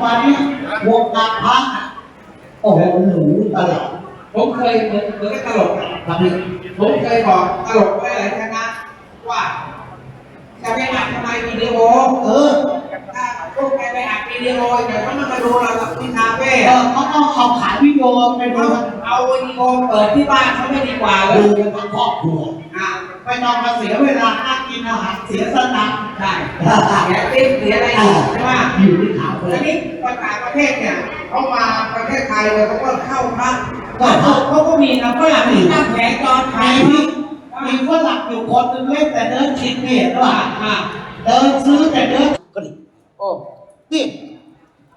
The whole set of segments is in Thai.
วันนี้วงการพระโอ้โหหนูตลอดผมเคยเหมือนเหมือนกับตลกอะครับพี่ผมเคยบอกตลกไว้หลายคณะว่าจะไปอัดทำไมวิดีโอเออถ้าพวกแกไปอัดวิดีโอเดี๋ยวมันมาดูเราที่คาเฟ่เออเขาก็เอาขายวิดีโอไปดูเอาเอาวิดีโอเปิดที่บ้านเขาไม่ดีกว่าเลดูยกันทั้งครอบครัวอะ ไม่ต้องมาเสียเวลานั่งกินอาหารเสียสตังค์ใช่เสียติ๊บเสียอะไรอีกใช่ไหมอยู่ที่ขาวเลแล้ยวนี้ประกาศประเทศเนี่ยเขามาประเทศไทยเลยเขาก็เข้าพักก็เขาเขาเขาก็มีนะฝรั่งที่ตั้งแผงจอนขายมีที่มีฝรั่งอยู่คนหนึงเล่นแต่เดินชิดเนี่ยว่าอะเดินซื้อแต่เดินกรีกโอ้นี่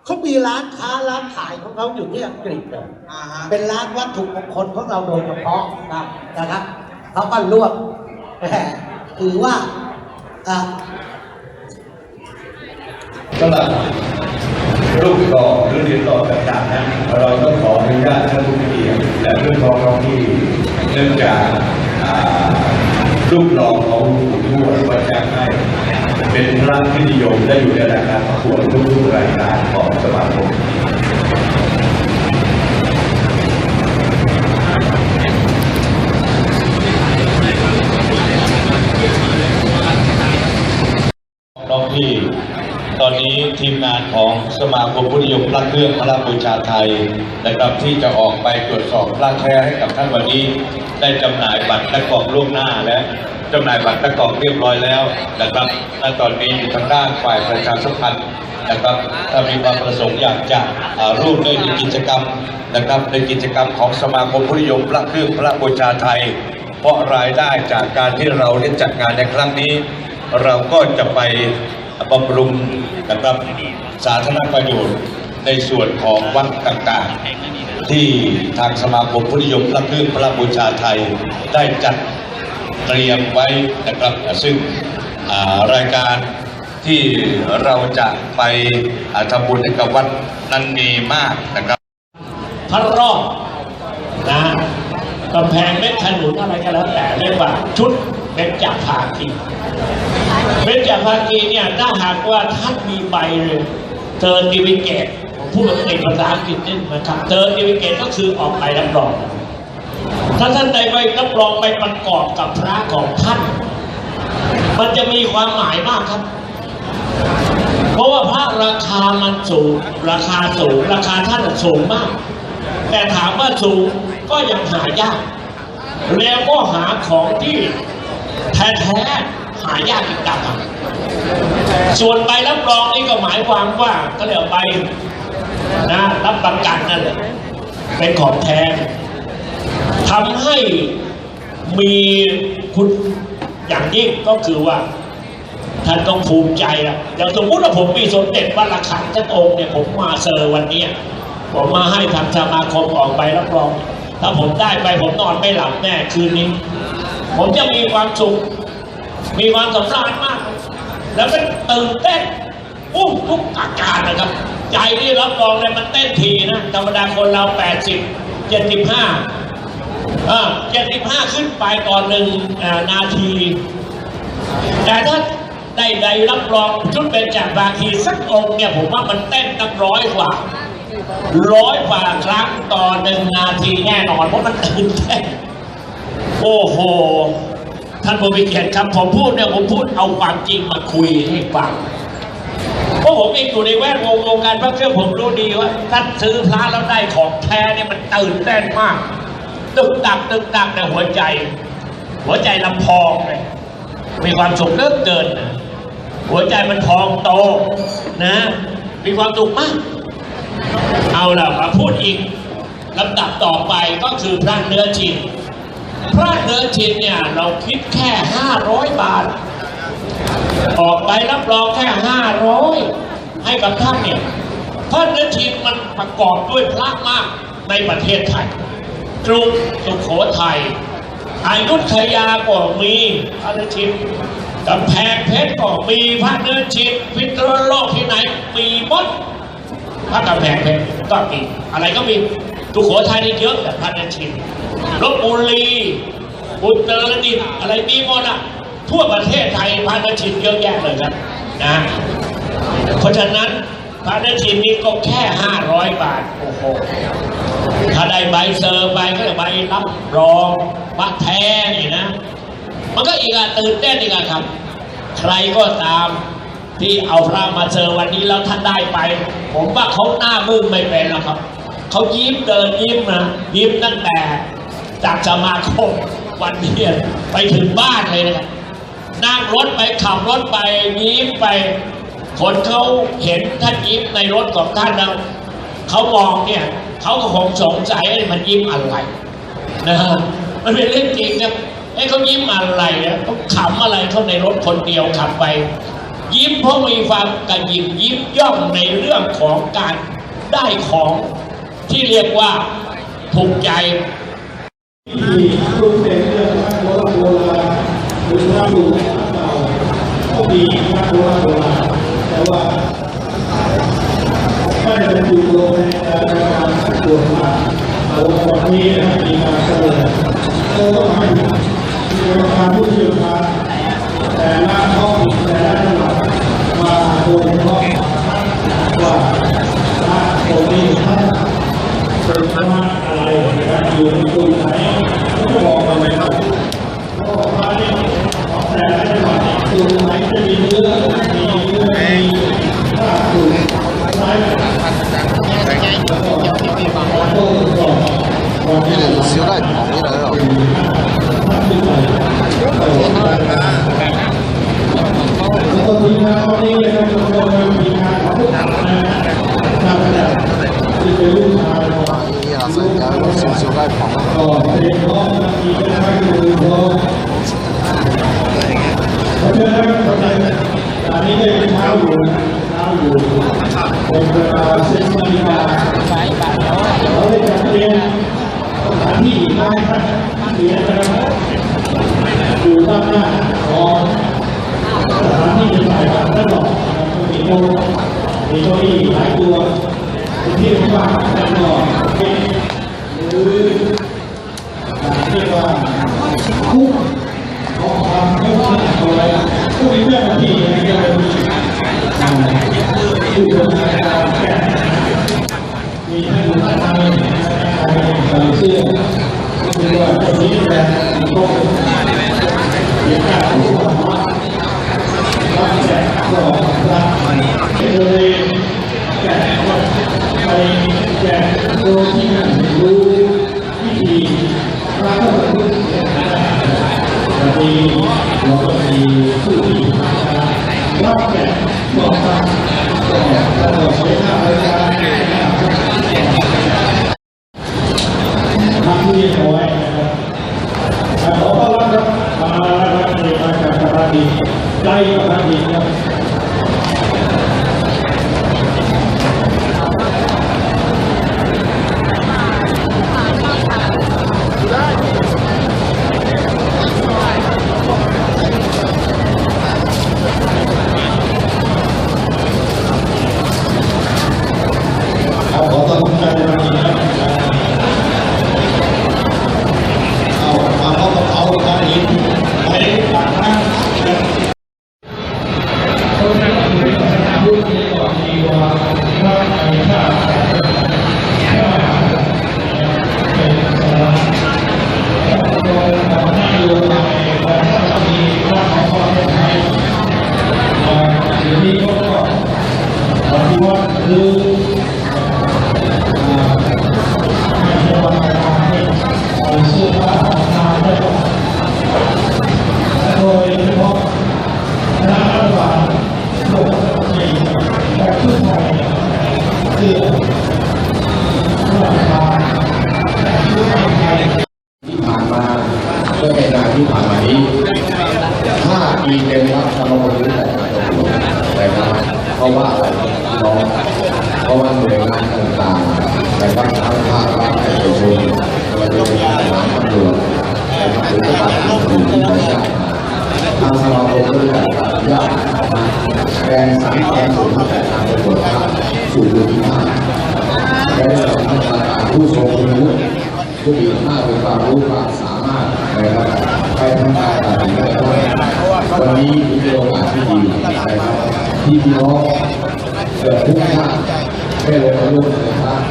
เขามีร้านค้าร้านขายของเขาอยู่ที่อังกฤษเลยอ่าฮะเป็นร้านวัตถุมงคลของเราโดยเฉพาะครับนะครับเขาก็รวบแหม ถือว่าอะสำหรับรูปต่อหรือเรียญต่อต่างๆนั้นเราต้องขออนุญาตท่านผู้มีเกียรติและเพื่อนพ้องท้องที่เนื่องจากรูปหล่อของหลวงปู่ทวดวัดจากให้เป็นพระที่นิยมได้อยู่ในรายการประกวดทุกๆรายการของสมาคม น้องที่ต อนนี้ทีมงานของสมาคมผู้นิยมพระเครื่องพระบูชาไทยนะครับที่จะออกไปตรวจสอบพระแท้ให้กับท่านวันนี้ ได้จำหน่ายบัตรและกองล่วงหน้าและจำหน่ายบัตรและกองเรียบร้อยแล้วนะครับและตอนนี้อยู่ทางด้านฝ่ายประชาสัมพันธ์นะครับถ้ามีความประสงค์อยากจะร่วมด้วยในกิจกรรมนะครับในกิจกรรมของสมาคมผู้นิยมพระเครื่องพระบูชาไทย เพราะรายได้จากการที่เราได้จัดงานในครั้งนี้ เราก็จะไป บำรุงนะครับสาธารณประโยชน์ในส่วนของวัดต่างๆ ที่ทางสมาคมผู้นิยมพระเครื่องพระบูชาไทยได้จัดเตรียมไว้นะครับ ซึ่งรายการที่เราจะไปอาทำบุญให้กับวัดนั้นมีมากนะครับพระรอบนะกำแพงเม็ดขนุนอะไรก็แล้วแต่เรียกว่าชุด เป็นจักภาคีเป็นจักภาคีเนี่ยถ้าหากว่าท่านมีใบเทอร์ติวิเกตผมพูดเป็นภาษาอังกฤษนี่นะครับเทอร์ติวิเกตก็คือออกใบรับรอง ถ้าท่านใดใบรับรองไปประกอบกับพระของท่าน มันจะมีความหมายมากครับ เพราะว่าพระราคามันสูง ราคาสูง ราคาท่านสูงมาก แต่ถามว่าสูงก็ยังหายากแล้วก็หาของที่ แท้ๆหายากอีกต่างหากส่วนใบรับรองนี่ก็หมายความว่าก็เรียกว่าใบนะรับประกันนั่นแหละเป็นของแท้ทำให้มีคุณอย่างยิ่งก็คือว่าท่านต้องภูมิใจอะอย่างสมมุติว่าผมมีสมเด็จวัดระฆังท่านองค์เนี่ยผมมาเซอร์วันเนี้ยผมมาให้ทางสมาคมออกใบรับรอง ถ้าผมได้ไปผมนอนไม่หลับแน่คืนนี้ ผมจะมีความสุข มีความสำราญมาก แล้วเป็นตื่นเต้นอุ้มทุกอาการนะครับ ใจที่รับรองเนี่ยมันเต้นทีนะ ธรรมดาคนเรา 80 75อ่า75 ขึ้นไปก่อนหนึ่งนาที แต่ถ้าได้ใดรับรองชุดเป็นจากบาคีสักองค์เนี่ยผมว่ามันเต้นตั้งร้อยกว่าร้อยกว่าครั้งต่อหนึ่งนาทีแน่นอนเพราะมันตื่นเต้น โอ้โห ท่านผู้มีเกียรติครับผมพูดเนี่ยผมพูดเอาความจริงมาคุยให้ฟังเพราะผมเองอยู่ในแวดวงวงการพระเครื่องผมรู้ดีว่าท่านซื้อพระแล้วได้ของแท้เนี่ยมันตื่นเต้นมากตึกตักตึกตักในหัวใจ หัวใจลำพองเลยมีความสุขเลิกเกิน หัวใจมันพองโตนะ มีความสุขมาก เอาล่ะมาพูดอีกลำดับต่อไปก็คือพระเนื้อชิน พระเนื้อชินเนี่ยเราคิดแค่ 500 บาท ออกไปรับรองแค่ 500 ให้กับท่านเนี่ยพระเนื้อชินมันประกอบด้วยพระมากในประเทศไทยกรุงสุโขทัยอายุทยาก็มีพระเนื้อชินกำแพงเพชรก็มีพระเนื้อชินพิษณุโลกที่ไหนมีหมดพระกำแพงเพชรก็มีอะไรก็มี สุโขทัยนี่เยอะแต่พระนื้ชินลบบุรีอุตรดิตถ์อะไรมีหมดอะทั่วประเทศไทยพระเนื้อชินเยอะแยะเลยครับนะ เพราะฉะนั้นพาได้ทีมนี้ก็แค่ห้าร้อยบาทโอ้โหถ้าได้ใบเซอร์ใบก็ใบรับรองบัตรแท้นี่นะ มันก็อีกอะตื่นเต้นอีกอะครับ ใครก็ตามที่เอาพระมาเจอวันนี้แล้วท่านได้ไป ผมว่าเขาหน้ามึงไม่เป็นหรอกครับ เขายิ้มเดินยิ้มนะยิ้มตั้งแต่จากสมาคมวันนี้ไปถึงบ้านเลยนะนั่งรถไปขับรถไปยิ้มไปคนเขาเห็นท่านยิ้มในรถของท่านแล้วเขามองเนี่ยเขาก็คงสงสัยมันยิ้มอะไรนะฮะมันเป็นเรื่องจริงครับไอ้เขายิ้มอะไรนะเขาขำอะไรเขาในรถคนเดียวขับไป ยิ้มเพราะมีความกระยิมยิ้มย่องในเรื่องของการได้ของ ที่เรียกว่าถูกใจที่รุ่งเด่นเรื่องพระโบราณโบราณหรือพระดูพระเก่าก็มีพระโบราณโบราณแต่ว่าไม่ได้เป็นอยู่ลงในการตรวจมาแต่ว่าวันนี้นะมีการเสนอก็ต้องให้มีการผู้เชี่ยวชาญแต่ละข้อแต่ละจังหวัดมาโดยเฉพาะว่าพระองค์นี้ท่าน เป็นพระอะไร นะ ที่ไม้ครับเสียนะครับอยู่ด้านหน้าของสถานที่ถ่ายภาพด้านนอกนะครับก็มีโต๊ะมีเก้าอี้หลายตัวที่ว่างด้านนอกหรือเรียกว่าคุกของความไม่ว่าอะไรผู้มีเรื่องที่นะครับผู้ดำเนินท่านผู้ทำงานใส่ เสื้อคือว่าคนนี้แหละก็มีการผู้ทำงานรับแจกก็รับเลยแจกไปแจกโดยที่นั่นรู้ เป็นรัฐธรรมนูญแต่ตำรวจนะครับเพราะว่าน้องเพราะว่าหน่วยงานต่างๆนะครับทั้งภาครัฐเอกชนไม่ว่าจะเป็นทหารตำรวจนะครับหรือทหารอื่นๆที่ไม่ได้ทางสมาคมก็ได้อนุญาตแรงสั่งแรงสูงแต่ทางตำรวจภาคสู่พื้นที่ภาคและได้สำนักงานผู้ทรงคุณวุฒิผู้มีอำนาจมีความรู้ความสามารถนะครับไปทำงานอะไรก็ได้วันนี้มีโอกาสที่ดีนะครับที่พี่น้องเกิดทุกท่านไม่ลงมาร่วมนะครับ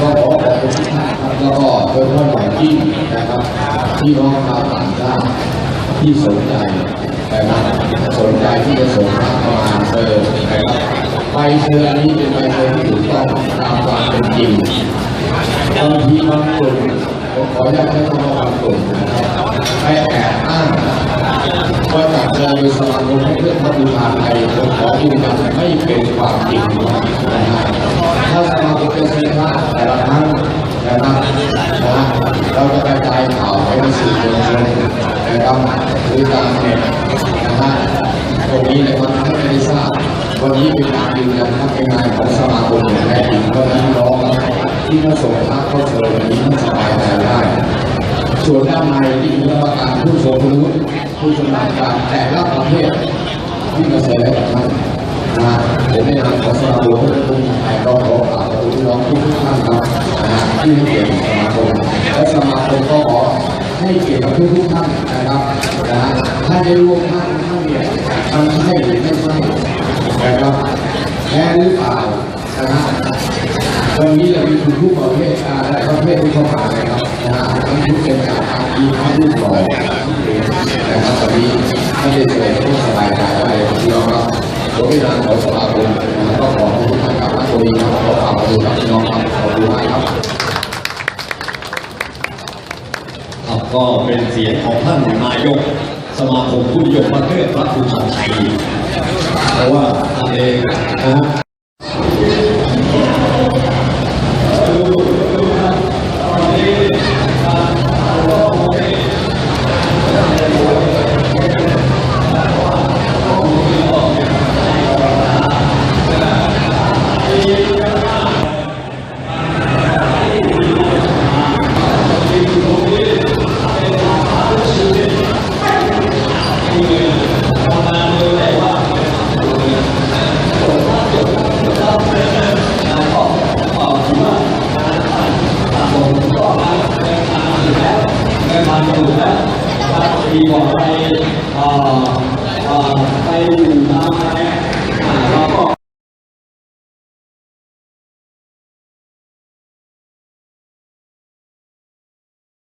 ก็ขอขอบคุณทุกท่านแล้วก็โดยเฉพาะอย่างยิ่งนะครับพี่น้องชาวต่างชาติที่สนใจนะครับสนใจที่จะส่งพระเข้ามาเติมนะครับใบเชิญอันนี้เป็นใบเชิญที่ถูกต้องตามความเป็นจริงบางทีบางกลุ่ม ผมขออนุญาตใช้คำว่าบางกลุ่มนะครับไปแอบอ้างว่าจัดงานโดยสมาคมเพื่อนพระบูชาไทยผมขอยืนยันไม่เป็นความจริงนะครับถ้าสมาคมเป็นสินค้าแต่ละครั้งนะครับนะเราจะกระจายข่าวไปในสื่อมวลชนนะครับหรือตามเน็ตนะฮะตรงนี้นะครับท่านไม่ได้ทราบวันนี้เป็นการยืนยันว่าเป็นงานของสมาคมอย่างแท้จริงว่าพี่น้อง ที่มาส่งพระเข้าเชิญวันนี้ท่านสบายใจได้ ส่วนด้านในที่มีรับประการผู้ทรงคุณวุฒิผู้ชำนาญการแต่ละประเภทที่มาเสนอกับท่านนะผมในนามของสมาคมผู้ชมไทยก็ขอกราบขอบคุณน้องทุกท่านครับนะที่ให้เกียรติสมาคมและสมาคมก็ขอให้เกียรติทุกทุกท่านนะครับนะฮะถ้าได้ร่วมท่านท่านเนี่ยมันใช่หรือไม่ใช่นะครับแพ้หรือเปล่านะ ฮะวันนี้เรามีทุกทุกประเภทอ่าและประเภทที่เข้ามานะครับนะฮะทั้งทุกเป็นการทำดีทั้งรูปหล่อนะครับตอนนี้ถ้าได้เจอก็สบายใจได้พี่น้องครับผมไม่นานขอสมาคมนะก็ขอทุกท่านครับนักบุรีครับขอฝากขอบคุณครับพี่น้องครับขอบคุณมากครับครับก็เป็นเสียงของท่านนายกสมาคมผู้นิยมพระเครื่องพระภูชาไทยเพราะว่าท่านเองนะ